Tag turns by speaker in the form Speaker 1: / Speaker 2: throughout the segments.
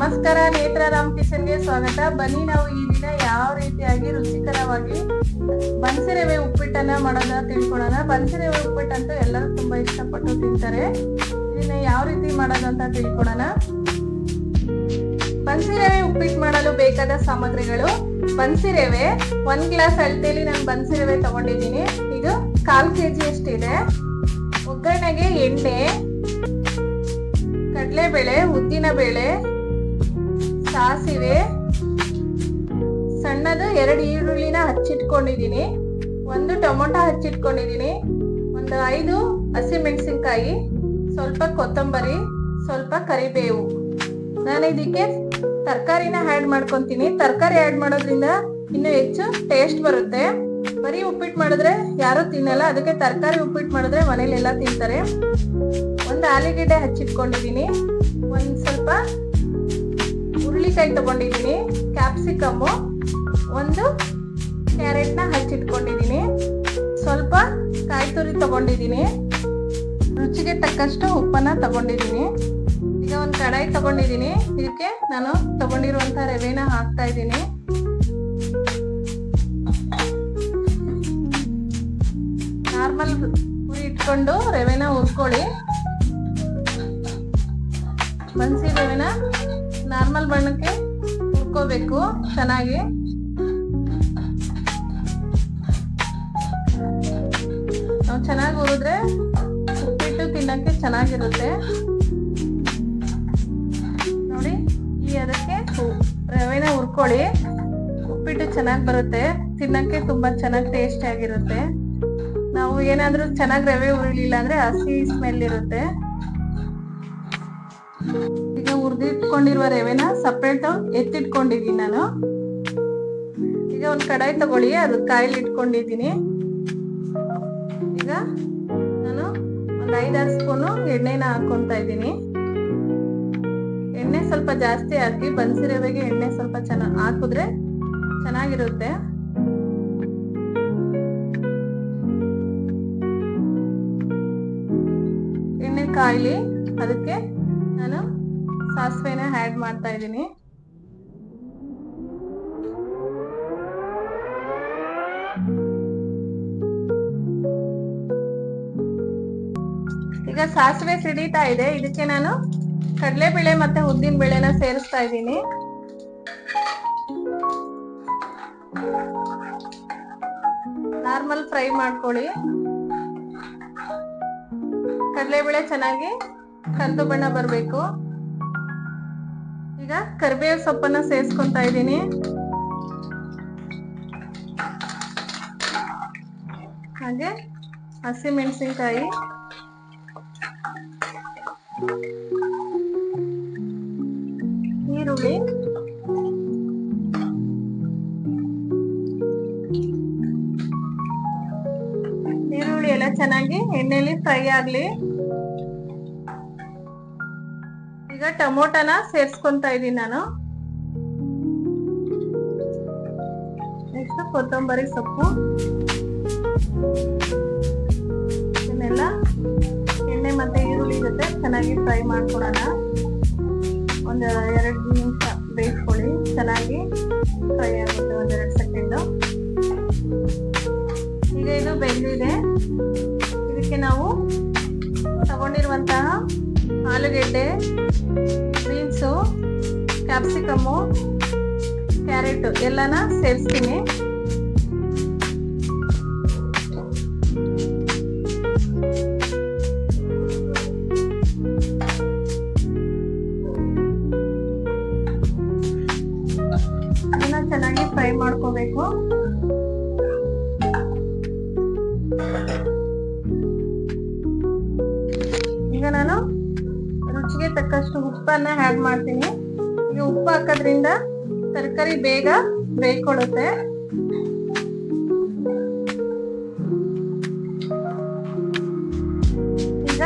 Speaker 1: ನಮಸ್ಕಾರ ನೇತ್ರ ರಾಮ್ ಕಿಚನ್ಗೆ ಸ್ವಾಗತ. ಬನ್ನಿ ನಾವು ಈ ದಿನ ಯಾವ ರೀತಿಯಾಗಿ ರುಚಿಕರವಾಗಿ ಬನ್ಸಿರೆವೆ ಉಪ್ಪಿಟ್ಟನ್ನ ಮಾಡೋದ ತಿಳ್ಕೊಳ್ಳೋಣ. ಉಪ್ಪಿಟ್ಟು ಉಪ್ಪಿಟ್ಟಂತೂ ಎಲ್ಲರೂ ತುಂಬಾ ಇಷ್ಟಪಟ್ಟು ತಿಂತಾರೆ. ಇದನ್ನ ಯಾವ ರೀತಿ ಮಾಡೋದಂತ ಅಂತ ತಿಳ್ಕೊಳ್ಳೋಣ. ಬನ್ಸಿರೆವೆ ಉಪ್ಪಿಟ್ಟು ಮಾಡಲು ಬೇಕಾದ ಸಾಮಗ್ರಿಗಳು. ಬನ್ಸಿರೆವೆ ಒಂದ್ ಗ್ಲಾಸ್ ಅಳತೆಯಲ್ಲಿ ನಾನು ಬನ್ಸಿರೆವೆ ತಗೊಂಡಿದ್ದೀನಿ. ಇದು ಕಾಲ್ ಕೆಜಿ ಅಷ್ಟಿದೆ. ಒಗ್ಗರಣೆಗೆ ಎಣ್ಣೆ, ಕಡಲೆಬೇಳೆ ಉದ್ದಿನ ಬೇಳೆ ಸಾಸಿವೆ, ಸಣ್ಣದು ಎರಡು ಈರುಳ್ಳಿನ ಹಚ್ಚಿಟ್ಕೊಂಡಿದ್ದೀನಿ. ಒಂದು ಟೊಮೊಟೊ ಹಚ್ಚಿಟ್ಕೊಂಡಿದ್ದೀನಿ. ಒಂದು ಐದು ಹಸಿಮೆಣಸಿನ್ಕಾಯಿ ಸ್ವಲ್ಪ ಕೊತ್ತಂಬರಿ, ಸ್ವಲ್ಪ ಕರಿಬೇವು. ನಾನು ಇದಕ್ಕೆ ತರಕಾರಿನ ಆ್ಯಡ್ ಮಾಡ್ಕೊತೀನಿ. ತರಕಾರಿ ಆ್ಯಡ್ ಮಾಡೋದ್ರಿಂದ ಇನ್ನೂ ಹೆಚ್ಚು ಟೇಸ್ಟ್ ಬರುತ್ತೆ. ಬರೀ ಉಪ್ಪಿಟ್ಟು ಮಾಡಿದ್ರೆ ಯಾರು ತಿನ್ನಲ್ಲ. ಅದಕ್ಕೆ ತರಕಾರಿ ಉಪ್ಪಿಟ್ಟು ಮಾಡಿದ್ರೆ ಮನೇಲೆಲ್ಲ ತಿಂತಾರೆ. ಒಂದು ಆಲೂಗೆಡ್ಡೆ ಹಚ್ಚಿಟ್ಕೊಂಡಿದ್ದೀನಿ. ಒಂದು ಸ್ವಲ್ಪ ಹುರುಳಿಕಾಯಿ ತಗೊಂಡಿದ್ದೀನಿ ಕ್ಯಾಪ್ಸಿಕಮ್ಮು ಒಂದು ಕ್ಯಾರೆಟ್ನ ಹಚ್ಚಿಟ್ಕೊಂಡಿದ್ದೀನಿ ಸ್ವಲ್ಪ ಕಾಯಿ ತುರಿ ತಗೊಂಡಿದ್ದೀನಿ. ರುಚಿಗೆ ತಕ್ಕಷ್ಟು ಉಪ್ಪನ್ನ ತಗೊಂಡಿದ್ದೀನಿ. ಈಗ ಒಂದು ಕಡಾಯಿ ತಗೊಂಡಿದ್ದೀನಿ. ಇದಕ್ಕೆ ನಾನು ತಗೊಂಡಿರುವಂತ ರವೆನ ಹಾಕ್ತಾ ಇದ್ದೀನಿ. ನಾರ್ಮಲ್ ಉರಿ ಇಟ್ಕೊಂಡು ರವೆನ ಉರ್ಕೊಳ್ಳಿ ಮನ್ಸಿ ರವೆನ ನಾರ್ಮಲ್ ಬಣ್ಣಕ್ಕೆ ಹುರ್ಕೋಬೇಕು, ಚೆನ್ನಾಗಿ. ನಾವು ಚೆನ್ನಾಗಿ ಹುರಿದ್ರೆ ಉಪ್ಪಿಟ್ಟು ತಿನ್ನಕ್ಕೆ ಚೆನ್ನಾಗಿರುತ್ತೆ. ನೋಡಿ, ಈ ಅದಕ್ಕೆ ರವೆನ ಹುರ್ಕೊಳ್ಳಿ. ಉಪ್ಪಿಟ್ಟು ಚೆನ್ನಾಗಿ ಬರುತ್ತೆ, ತಿನ್ನಕ್ಕೆ ತುಂಬಾ ಚೆನ್ನಾಗಿ ಟೇಸ್ಟ್ ಆಗಿರುತ್ತೆ. ನಾವು ಏನಾದ್ರೂ ಚೆನ್ನಾಗಿ ರವೆ ಉರಿಲಿಲ್ಲ ಅಂದ್ರೆ ಹಸಿ ಸ್ಮೆಲ್ ಇರುತ್ತೆ. ಈಗ ಹುರಿದಿಟ್ಕೊಂಡಿರುವ ರೇವೆನ ಸಪ್ರೇಟ್ ಎತ್ತಿಟ್ಕೊಂಡಿದೀನಿ ನಾನು. ಈಗ ಒಂದು ಕಡಾಯಿ ತಗೊಳ್ಳಿ, ಅದು ಕಾಯಿಲ್ ಇಟ್ಕೊಂಡಿದ್ದೀನಿ ಈಗ ನಾನು ಒಂದು ಐದಾರು ಸ್ಪೂನು ಎಣ್ಣೆನ ಹಾಕೊಂತ ಇದ್ದೀನಿ. ಎಣ್ಣೆ ಸ್ವಲ್ಪ ಜಾಸ್ತಿ ಹಾಕಿ ಬನ್ಸಿ ರವೆಗೆ ಎಣ್ಣೆ ಸ್ವಲ್ಪ ಚೆನ್ನಾಗಿ ಹಾಕಿದ್ರೆ ಚೆನ್ನಾಗಿರುತ್ತೆ. ಎಣ್ಣೆ ಕಾಯಿಲಿ, ಅದಕ್ಕೆ ನಾನು ಸಾಸಿವೆನ ಆ್ಯಡ್ ಮಾಡ್ತಾ ಇದ್ದೀನಿ. ಈಗ ಸಾಸಿವೆ ಸಿಡಿತಾ ಇದೆ. ಇದಕ್ಕೆ ನಾನು ಕಡಲೆಬೇಳೆ ಮತ್ತೆ ಉದ್ದಿನ ಬೇಳೆನ ಸೇರಿಸ್ತಾ ಇದ್ದೀನಿ. ನಾರ್ಮಲ್ ಫ್ರೈ ಮಾಡ್ಕೊಳ್ಳಿ. ಕಡಲೆಬೇಳೆ ಚೆನ್ನಾಗಿ ಕಂದು ಬಣ್ಣ ಬರಬೇಕು. ಈಗ ಕರಿಬೇವು ಸೊಪ್ಪನ್ನ ಸೇರಿಸ್ಕೊಂತ ಇದ್ದೀನಿ. ಹಾಗೆ ಹಸಿ ಮೆಣಸಿನ್ಕಾಯಿ. ಈರುಳ್ಳಿ. ಈರುಳ್ಳಿ ಎಲ್ಲ ಚೆನ್ನಾಗಿ ಎಣ್ಣೆಲಿ ಫ್ರೈ ಆಗ್ಲಿ. ಟೊಮೊಟೊನ ಸೇರ್ಸ್ಕೊಂತ ಇದೀನಿ ನಾನು. ನೆಕ್ಸ್ಟ್ ಕೊತ್ತಂಬರಿ ಸೊಪ್ಪು. ಇದನ್ನೆಲ್ಲ ಎಣ್ಣೆ ಮತ್ತೆ ಈರುಳ್ಳಿ ಜೊತೆ ಚೆನ್ನಾಗಿ ಫ್ರೈ ಮಾಡ್ಕೊಳೋಣ ಒಂದು ಎರಡು ನಿಮಿಷ ಬೇಯಿಸ್ಕೊಳ್ಳಿ. ಚೆನ್ನಾಗಿ ಫ್ರೈ ಆಗುತ್ತೆ ಒಂದೆರಡು ಸೆಕೆಂಡು. ಈಗ ಇದು ಬೆಂದಿದೆ. ಇದಕ್ಕೆ ನಾವು ತಗೊಂಡಿರುವಂತಹ ಆಲೂಗೆಡ್ಡೆ ಬೀನ್ಸು ಕ್ಯಾಪ್ಸಿಕಮ್ಮು ಕ್ಯಾರೆಟ್ ಎಲ್ಲನ ಸೇರಿಸ್ತೀನಿ. ಚೆನ್ನಾಗಿ ಫ್ರೈ ಮಾಡ್ಕೋಬೇಕು. ತಕ್ಕಷ್ಟು ಉಪ್ಪನ್ನ ಆ್ಯಡ್ ಮಾಡ್ತೀನಿ. ಈ ಉಪ್ಪು ಹಾಕೋದ್ರಿಂದ ತರಕಾರಿ ಬೇಗ ಬೇಯ್ಕೊಳ್ಳುತ್ತೆ ಈಗ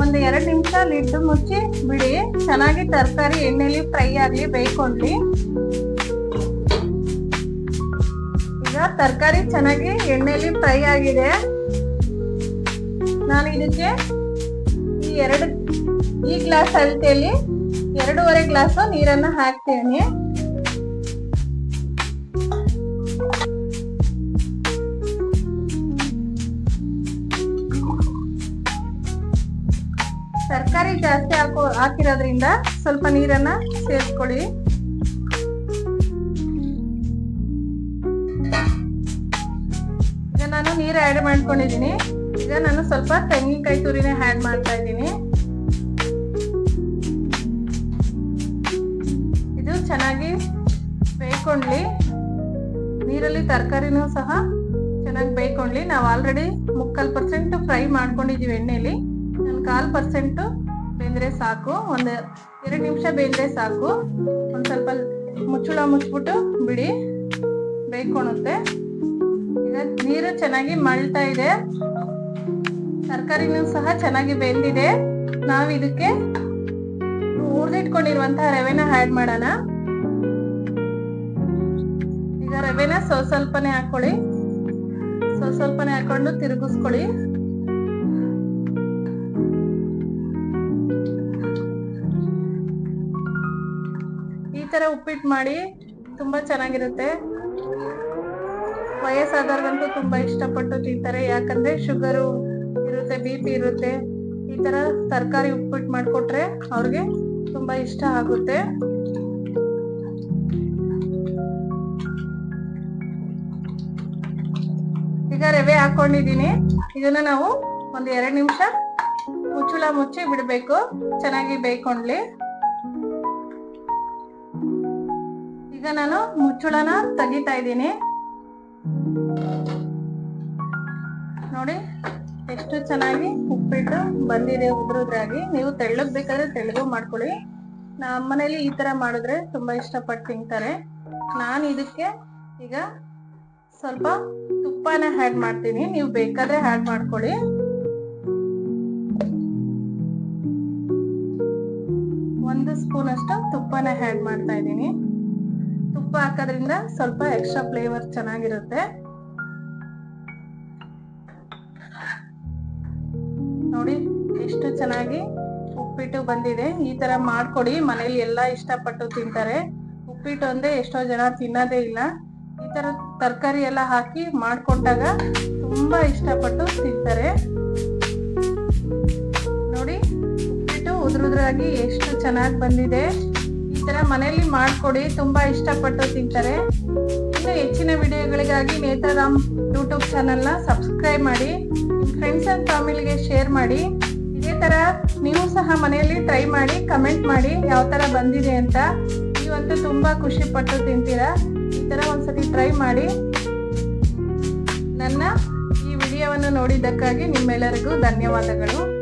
Speaker 1: ಒಂದು ಎರಡು ನಿಮಿಷ ಲಿಡ್ ಮುಚ್ಚಿ ಬಿಡಿ. ಚೆನ್ನಾಗಿ ತರಕಾರಿ ಎಣ್ಣೆಲಿ ಫ್ರೈ ಆಗಲಿ ಬೇಯ್ಕೊಂಡ್ಲಿ ಈಗ ತರಕಾರಿ ಚೆನ್ನಾಗಿ ಎಣ್ಣೆಲಿ ಫ್ರೈ ಆಗಿದೆ. ನಾನು ಇದಕ್ಕೆ ಈ ಎರಡು ಈ ಗ್ಲಾಸ್ ಅಳತೆಯಲ್ಲಿ ಎರಡೂವರೆ ಗ್ಲಾಸ್ ನೀರನ್ನ ಹಾಕ್ತೀನಿ. ತರಕಾರಿ ಜಾಸ್ತಿ ಹಾಕೋ, ಹಾಕಿರೋದ್ರಿಂದ ಸ್ವಲ್ಪ ನೀರನ್ನ ಸೇರಿಸ್ಕೊಳ್ಳಿ ಈಗ ನಾನು ನೀರು ಆ್ಯಡ್ ಮಾಡ್ಕೊಂಡಿದ್ದೀನಿ. ಈಗ ನಾನು ಸ್ವಲ್ಪ ತೆಂಗಿನಕಾಯಿ ತುರಿನೇ ಆ್ಯಡ್ ಮಾಡ್ತಾ ಇದ್ದೀನಿ. ಬೇಯ್ಕೊಂಡ್ಲಿ. ನೀರಲ್ಲಿ ತರಕಾರಿನೂ ಸಹ ಚೆನ್ನಾಗಿ ಬೇಯ್ಕೊಂಡ್ಲಿ. ನಾವು ಆಲ್ರೆಡಿ ಮುಕ್ಕಾಲು ಪರ್ಸೆಂಟ್ ಫ್ರೈ ಮಾಡ್ಕೊಂಡಿದ್ದೀವಿ ಎಣ್ಣೆಲಿ. ಒಂದು ಕಾಲು ಪರ್ಸೆಂಟು ಬೆಂದರೆ ಸಾಕು. ಒಂದು ಎರಡು ನಿಮಿಷ ಬೆಂದರೆ ಸಾಕು. ಒಂದು ಸ್ವಲ್ಪ ಮುಚ್ಚುಳ ಮುಚ್ಚಿಬಿಟ್ಟು ಬಿಡಿ. ಬೇಯ್ಕೊಳುತ್ತೆ ಈಗ ನೀರು ಚೆನ್ನಾಗಿ ಮಳ್ತಾ ಇದೆ. ತರಕಾರಿನೂ ಸಹ ಚೆನ್ನಾಗಿ ಬೆಂದಿದೆ. ನಾವು ಇದಕ್ಕೆ ಹುರಿದಿಟ್ಕೊಂಡಿರುವಂತಹ ರವೆನ ಆ್ಯಡ್ ಮಾಡೋಣ. ಈಗ ರವೆನ ಸ್ವ ಸ್ವಲ್ಪನೇ ಹಾಕೊಳ್ಳಿ. ಸ್ವ ಸ್ವಲ್ಪನೇ ಹಾಕೊಂಡು ತಿರುಗಿಸ್ಕೊಳ್ಳಿ. ಈ ತರ ಉಪ್ಪಿಟ್ಟು ಮಾಡಿ ತುಂಬಾ ಚೆನ್ನಾಗಿರುತ್ತೆ. ವಯಸ್ಸಾದವ್ರಿಗಂತೂ ತುಂಬಾ ಇಷ್ಟಪಟ್ಟು ತಿಂತಾರೆ. ಯಾಕಂದ್ರೆ ಶುಗರು ಇರುತ್ತೆ, ಬಿ ಪಿ ಇರುತ್ತೆ. ಈ ತರ ತರಕಾರಿ ಉಪ್ಪಿಟ್ಟು ಮಾಡಿಕೊಟ್ರೆ ಅವ್ರಿಗೆ ತುಂಬಾ ಇಷ್ಟ ಆಗುತ್ತೆ. ರವೆ ಹಾಕೊಂಡಿದೀನಿ ಇದನ್ನ ನಾವು ಒಂದ್ ಎರಡ್ ನಿಮಿಷ ಮುಚ್ಚುಳ ಮುಚ್ಚಿ ಬಿಡ್ಬೇಕು. ಚೆನ್ನಾಗಿ ಬೇಯ್ಕೊಂಡ್ಲಿ. ಈಗ ನಾನು ಮುಚ್ಚುಳನ ತೆಗಿತಾ ಇದ್ದೀನಿ. ನೋಡಿ, ಎಷ್ಟು ಚೆನ್ನಾಗಿ ಉಪ್ಪಿಟ್ಟು ಬಂದಿದೆ ಉದ್ರುದ್ರಾಗಿ. ನೀವು ತೆಳ್ಳಗ್ ಬೇಕಾದ್ರೆ ತೆಳ್ಳಗೂ ಮಾಡ್ಕೊಳ್ಳಿ. ನಮ್ಮ ಮನೇಲಿ ಈ ತರ ಮಾಡಿದ್ರೆ ತುಂಬಾ ಇಷ್ಟಪಟ್ಟು ತಿಂತಾರೆ. ನಾನು ಇದಕ್ಕೆ ಈಗ ಸ್ವಲ್ಪ ತುಪ್ಪನ ಆಡ್ ಮಾಡ್ತೀನಿ. ನೀವು ಬೇಕಾದ್ರೆ ಆಡ್ ಮಾಡ್ಕೊಳ್ಳಿ. ಒಂದು ಸ್ಪೂನ್ ಅಷ್ಟು ತುಪ್ಪನ ಆಡ್ ಮಾಡ್ತಾ ಇದ್ದೀನಿ. ತುಪ್ಪ ಹಾಕೋದ್ರಿಂದ ಸ್ವಲ್ಪ ಎಕ್ಸ್ಟ್ರಾ ಫ್ಲೇವರ್ ಚೆನ್ನಾಗಿರುತ್ತೆ. ನೋಡಿ, ಎಷ್ಟು ಚೆನ್ನಾಗಿ ಉಪ್ಪಿಟ್ಟು ಬಂದಿದೆ. ಈ ತರ ಮಾಡ್ಕೊಡಿ. ಮನೇಲಿ ಎಲ್ಲ ಇಷ್ಟಪಟ್ಟು ತಿಂತಾರೆ. ಉಪ್ಪಿಟ್ಟು ಅಂದ್ರೆ ಎಷ್ಟೋ ಜನ ತಿನ್ನೋದೇ ಇಲ್ಲ. ಈ ತರ ತರಕಾರಿ ಎಲ್ಲ ಹಾಕಿ ಮಾಡ್ಕೊಂಡಾಗ ತುಂಬಾ ಇಷ್ಟಪಟ್ಟು ತಿಂತಾರೆ. ನೋಡಿ, ಉಪ್ಪಿಟ್ಟು ಉದ್ರುದ್ರಾಗಿ ಎಷ್ಟು ಚೆನ್ನಾಗಿ ಬಂದಿದೆ. ಈ ತರ ಮನೆಯಲ್ಲಿ ಮಾಡ್ಕೊಡಿ, ತುಂಬಾ ಇಷ್ಟಪಟ್ಟು ತಿಂತಾರೆ. ಇನ್ನು ಹೆಚ್ಚಿನ ವಿಡಿಯೋಗಳಿಗಾಗಿ ನೇತಾರಾಮ್ ಯೂಟ್ಯೂಬ್ ಚಾನಲ್ನ ಸಬ್ಸ್ಕ್ರೈಬ್ ಮಾಡಿ ಫ್ರೆಂಡ್ಸ್ ಅಂಡ್ ಫ್ಯಾಮಿಲಿಗೆ ಶೇರ್ ಮಾಡಿ. ಇದೇ ತರ ನೀವು ಸಹ ಮನೆಯಲ್ಲಿ ಟ್ರೈ ಮಾಡಿ ಕಮೆಂಟ್ ಮಾಡಿ, ಯಾವ ತರ ಬಂದಿದೆ ಅಂತ. ನೀವಂತೂ ತುಂಬಾ ಖುಷಿ ಪಟ್ಟು ತಿಂತೀರಾ. ತರ ಒಂದ್ಸತಿ ಟ್ರೈ ಮಾಡಿ ನನ್ನ ಈ ವಿಡಿಯೋವನ್ನು ನೋಡಿದ್ದಕ್ಕಾಗಿ ನಿಮ್ಮೆಲ್ಲರಿಗೂ ಧನ್ಯವಾದಗಳು.